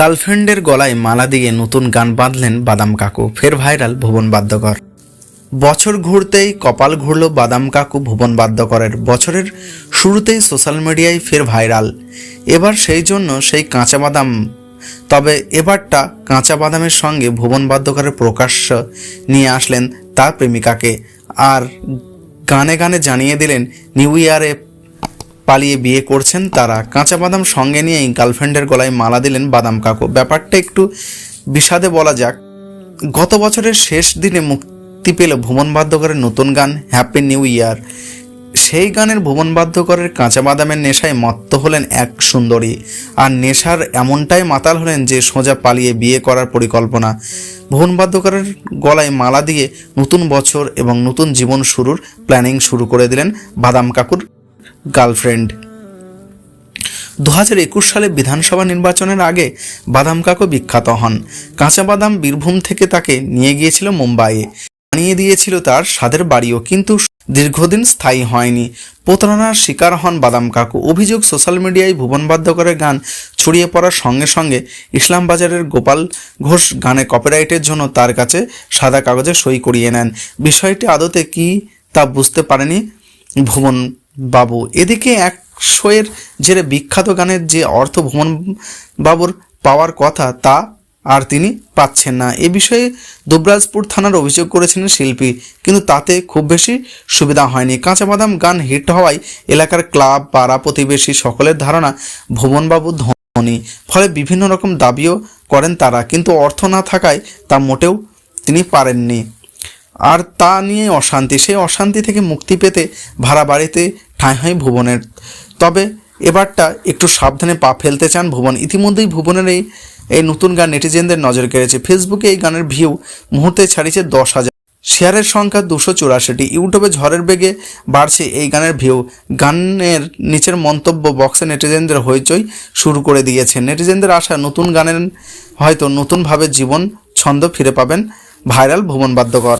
গার্লফ্রেন্ডের গলায় মালা দিয়ে নতুন গান বাঁধলেন বাদাম কাকু, ফের ভাইরাল ভুবন বাদ্যকর। বছর ঘুরতেই কপাল ঘুরল বাদাম কাকু ভুবন বাদ্যকরের, বছরের শুরুতেই সোশ্যাল মিডিয়ায় ফের ভাইরাল। এবার সেই জন্য সেই কাঁচা বাদাম, তবে এবারটা কাঁচা বাদামের সঙ্গে ভুবন বাদ্যকরের প্রকাশ্য নিয়ে আসলেন তার প্রেমিকাকে। আর গানে গানে জানিয়ে দিলেন, নিউ ইয়ারে পালিয়ে বিয়ে করছেন তারা। কাঁচা বাদাম সঙ্গে নিয়েই গার্লফ্রেন্ডের গলায় মালা দিলেন বাদাম কাকু। ব্যাপারটা একটু বিষাদে বলা যাক। গত বছরের শেষ দিনে মুক্তি পেল ভুবন বাদ্যকরের নতুন গান হ্যাপি নিউ ইয়ার সেই গানের ভুবন বাদ্যকরের কাঁচা বাদামের নেশায় মত্ত হলেন এক সুন্দরী। আর নেশার এমনটাই মাতাল হলেন যে সোজা পালিয়ে বিয়ে করার পরিকল্পনা। ভুবন বাদ্যকরের গলায় মালা দিয়ে নতুন বছর এবং নতুন জীবন শুরুর প্ল্যানিং শুরু করে দিলেন বাদাম কাকুর গার্লফ্রেন্ড। দু হাজার একুশ সালে বিধানসভা নির্বাচনের আগে বাদাম কাকু বিখ্যাত হন। কাঁচা বাদাম বীরভূম থেকে তাকে নিয়ে গিয়েছিল মুম্বাইয়ে। বানিয়ে দিয়েছিল তার স্বাদের বাড়িও, কিন্তু দীর্ঘদিন স্থায়ী হয়নি। প্রতারণার শিকার হন বাদাম কাকু। অভিযোগ সোশ্যাল মিডিয়ায় ভুবন বাদ্যকরের গান ছড়িয়ে পড়ার সঙ্গে সঙ্গে ইসলামবাজারের গোপাল ঘোষ গানে কপিরাইটের জন্য তার কাছে সাদা কাগজে সই করিয়ে নেন। বিষয়টি আদতে কি তা বুঝতে পারেনি ভুবন বাবু। এদিকে এক শোয়ের জেরে বিখ্যাত গানের যে অর্থ ভুবন বাবুর পাওয়ার কথা, তা আর তিনি পাচ্ছেন না। এ বিষয়ে দুবরাজপুর থানার অভিযোগ করেছিলেন শিল্পী, কিন্তু তাতে খুব বেশি সুবিধা হয়নি। কাঁচা বাদাম গান হিট হওয়ায় এলাকার ক্লাব, পাড়া প্রতিবেশী সকলের ধারণা ভুবনবাবু ধনী। ফলে বিভিন্ন রকম দাবিও করেন তারা, কিন্তু অর্থ না থাকায় তা মোটেও তিনি পারেননি। আর তা নিয়ে অশান্তি। সেই অশান্তি থেকে মুক্তি পেতে ভাড়া বাড়িতে ঠাঁই হয় ভুবনের। তবে এবারটা একটু সাবধানে পা ফেলতে চান ভুবন। ইতিমধ্যেই ভুবনের এই এই নতুন গান নেটিজেনদের নজর কেড়েছে। ফেসবুকে এই গানের ভিউ মুহূর্তে ছাড়িয়েছে দশ হাজার। শেয়ারের সংখ্যা দুশো চুরাশিটি। ইউটিউবে ঝড়ের বেগে বাড়ছে এই গানের ভিউ। গানের নিচের মন্তব্য বক্সে নেটিজেনদের হইচই শুরু করে দিয়েছে। নেটিজেনদের আশা, নতুন গানের হয়তো নতুনভাবে জীবন, ছন্দ ফিরে পাবেন ভাইরাল ভুবন বাদ্যকর।